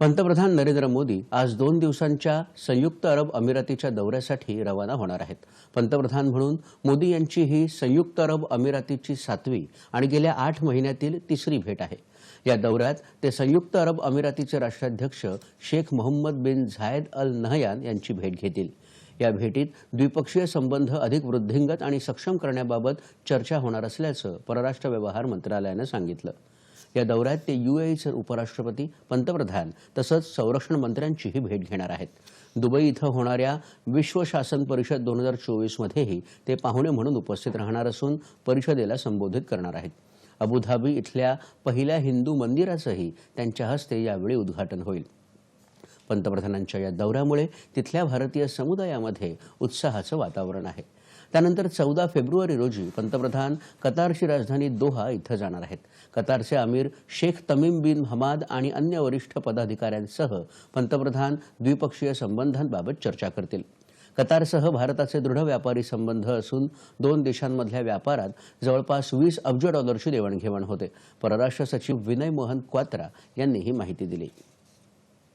पंतप्रधान नरेंद्र मोदी आज दोन दिवसांच्या संयुक्त अरब अमिरातीच्या दौऱ्यासाठी रवाना होणार आहेत. पंतप्रधान म्हणून मोदी यांची ही संयुक्त अरब अमिरातीची सातवी आणि गेल्या आठ महिन्यातील तिसरी भेट आहे. या दौऱ्यात ते संयुक्त अरब अमिरातीचे राष्ट्राध्यक्ष Sheikh Mohammed bin Zayed Al Nahyan यांची भेट घेतील. या भेटीत द्विपक्षीय संबंध अधिक वृद्धिंगत आणि सक्षम करण्याबाबत चर्चा होणार असल्याचं परराष्ट्र व्यवहार मंत्रालयानं सांगितलं. या दौऱ्यात ते युएईचे उपराष्ट्रपती पंतप्रधान तसंच संरक्षण मंत्र्यांचीही भेट घेणार आहेत. दुबई इथं होणाऱ्या विश्व शासन परिषद दोन हजार चोवीसमध्येही ते पाहुणे म्हणून उपस्थित राहणार असून परिषदेला संबोधित करणार आहेत. अबुधाबी इथल्या पहिल्या हिंदू मंदिराचंही त्यांच्या हस्ते यावेळी उद्घाटन होईल. पंतप्रधानांच्या या दौऱ्यामुळे तिथल्या भारतीय समुदायामध्ये उत्साहाचं वातावरण आहे. त्यानंतर चौदा फेब्रुवारी रोजी पंतप्रधान कतारची राजधानी दोहा इथं जाणार आहेत. कतारचे अमीर शेख तमीम बिन हमाद आणि अन्य वरिष्ठ पदाधिकाऱ्यांसह पंतप्रधान द्विपक्षीय संबंधांबाबत चर्चा करतील. कतारसह भारताचे दृढ व्यापारी संबंध असून दोन देशांमधल्या व्यापारात जवळपास वीस अब्ज डॉलरची देवाणघेवाण होते. परराष्ट्र सचिव विनय मोहन क्वात्रा यांनी ही माहिती दिली.